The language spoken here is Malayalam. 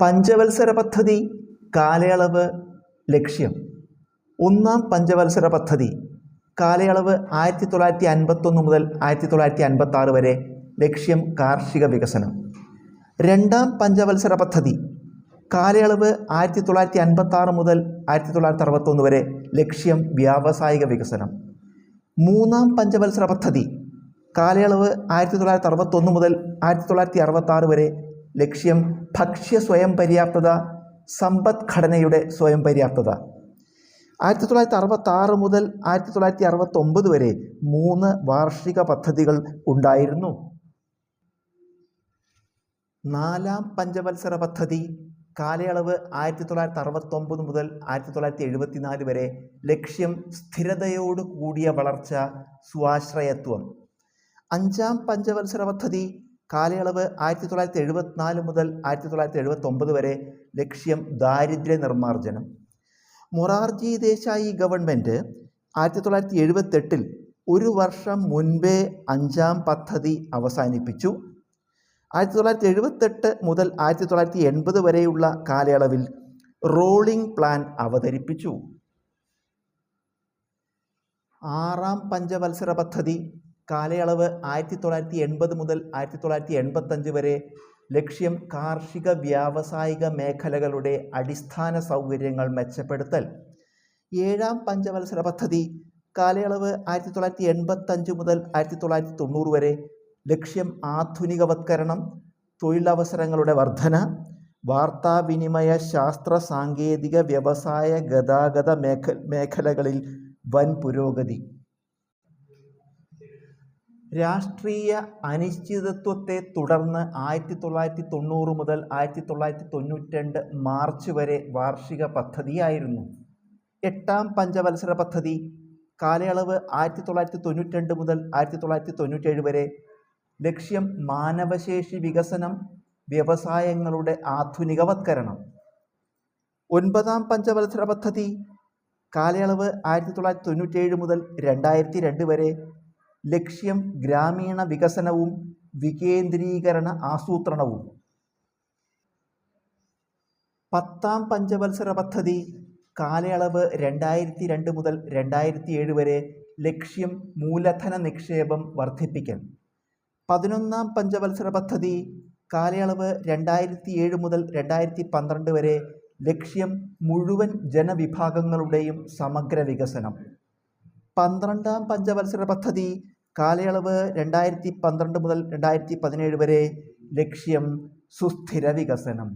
പഞ്ചവത്സര പദ്ധതി കാലയളവ് ലക്ഷ്യം. ഒന്നാം പഞ്ചവത്സര പദ്ധതി കാലയളവ് ആയിരത്തി തൊള്ളായിരത്തി അൻപത്തൊന്ന് മുതൽ ആയിരത്തി തൊള്ളായിരത്തി അൻപത്തി ആറ് വരെ ലക്ഷ്യം കാർഷിക വികസനം. രണ്ടാം പഞ്ചവത്സര പദ്ധതി കാലയളവ് ആയിരത്തി തൊള്ളായിരത്തി അൻപത്തി ആറ് മുതൽ ആയിരത്തി തൊള്ളായിരത്തി അറുപത്തൊന്ന് വരെ ലക്ഷ്യം വ്യാവസായിക വികസനം. മൂന്നാം പഞ്ചവത്സര പദ്ധതി കാലയളവ് ആയിരത്തി തൊള്ളായിരത്തി അറുപത്തൊന്ന് മുതൽ ആയിരത്തി തൊള്ളായിരത്തി അറുപത്താറ് വരെ ലക്ഷ്യം ഭക്ഷ്യ സ്വയം പര്യാപ്തത സമ്പദ്ഘടനയുടെ സ്വയം പര്യാപ്തത. ആയിരത്തി തൊള്ളായിരത്തി അറുപത്തി ആറ് മുതൽ ആയിരത്തി തൊള്ളായിരത്തി അറുപത്തൊമ്പത് വരെ മൂന്ന് വാർഷിക പദ്ധതികൾ ഉണ്ടായിരുന്നു. നാലാം പഞ്ചവത്സര പദ്ധതി കാലയളവ് ആയിരത്തി തൊള്ളായിരത്തി അറുപത്തൊമ്പത് മുതൽ ആയിരത്തി തൊള്ളായിരത്തി എഴുപത്തിനാല് വരെ ലക്ഷ്യം സ്ഥിരതയോട് കൂടിയ വളർച്ച സ്വാശ്രയത്വം. അഞ്ചാം പഞ്ചവത്സര പദ്ധതി കാലയളവ് ആയിരത്തി തൊള്ളായിരത്തി എഴുപത്തിനാല് മുതൽ ആയിരത്തി തൊള്ളായിരത്തി എഴുപത്തൊമ്പത് വരെ ലക്ഷ്യം ദാരിദ്ര്യ നിർമ്മാർജനം. മൊറാർജി ദേശായി ഗവൺമെന്റ് ആയിരത്തി തൊള്ളായിരത്തി എഴുപത്തെട്ടിൽ ഒരു വർഷം മുൻപേ അഞ്ചാം പദ്ധതി അവസാനിപ്പിച്ചു. ആയിരത്തി തൊള്ളായിരത്തി എഴുപത്തെട്ട് മുതൽ ആയിരത്തി തൊള്ളായിരത്തി എൺപത് വരെയുള്ള കാലയളവിൽ റോളിംഗ് പ്ലാൻ അവതരിപ്പിച്ചു. ആറാം പഞ്ചവത്സര പദ്ധതി കാലയളവ് ആയിരത്തി തൊള്ളായിരത്തി എൺപത് മുതൽ ആയിരത്തി തൊള്ളായിരത്തി എൺപത്തഞ്ച് വരെ ലക്ഷ്യം കാർഷിക വ്യാവസായിക മേഖലകളുടെ അടിസ്ഥാന സൗകര്യങ്ങൾ മെച്ചപ്പെടുത്തൽ. ഏഴാം പഞ്ചവത്സര പദ്ധതി കാലയളവ് ആയിരത്തി തൊള്ളായിരത്തി എൺപത്തഞ്ച് മുതൽ ആയിരത്തി തൊള്ളായിരത്തി തൊണ്ണൂറ് വരെ ലക്ഷ്യം ആധുനികവത്കരണം തൊഴിലവസരങ്ങളുടെ വർധന വാർത്താവിനിമയ ശാസ്ത്ര സാങ്കേതിക വ്യവസായ ഗതാഗത മേഖ മേഖലകളിൽ വൻ പുരോഗതി. രാഷ്ട്രീയ അനിശ്ചിതത്വത്തെ തുടർന്ന് ആയിരത്തി തൊള്ളായിരത്തി തൊണ്ണൂറ് മുതൽ ആയിരത്തി തൊള്ളായിരത്തി തൊണ്ണൂറ്റി രണ്ട് മാർച്ച് വരെ വാർഷിക പദ്ധതിയായിരുന്നു. എട്ടാം പഞ്ചവത്സര പദ്ധതി. കാലയളവ് ആയിരത്തി തൊള്ളായിരത്തി തൊണ്ണൂറ്റി രണ്ട് മുതൽ ആയിരത്തി തൊള്ളായിരത്തി തൊണ്ണൂറ്റേഴ് വരെ. ലക്ഷ്യം മാനവശേഷി വികസനം വ്യവസായങ്ങളുടെ ആധുനികവത്കരണം. ഒൻപതാം പഞ്ചവത്സര പദ്ധതി. കാലയളവ് ആയിരത്തി തൊള്ളായിരത്തി തൊണ്ണൂറ്റേഴ് മുതൽ രണ്ടായിരത്തി രണ്ട് വരെ. ലക്ഷ്യം ഗ്രാമീണ വികസനവും വികേന്ദ്രീകരണ ആസൂത്രണവും. പത്താം പഞ്ചവത്സര പദ്ധതി കാലയളവ് രണ്ടായിരത്തി രണ്ട് മുതൽ രണ്ടായിരത്തി ഏഴ് വരെ ലക്ഷ്യം മൂലധന നിക്ഷേപം വർദ്ധിപ്പിക്കൽ. പതിനൊന്നാം പഞ്ചവത്സര പദ്ധതി കാലയളവ് രണ്ടായിരത്തി ഏഴ് മുതൽ രണ്ടായിരത്തി പന്ത്രണ്ട് വരെ ലക്ഷ്യം മുഴുവൻ ജനവിഭാഗങ്ങളുടെയും സമഗ്ര വികസനം. പന്ത്രണ്ടാം പഞ്ചവത്സര പദ്ധതി കാലയളവ് രണ്ടായിരത്തി പന്ത്രണ്ട് മുതൽ രണ്ടായിരത്തി പതിനേഴ് വരെ ലക്ഷ്യം സുസ്ഥിര വികസനം.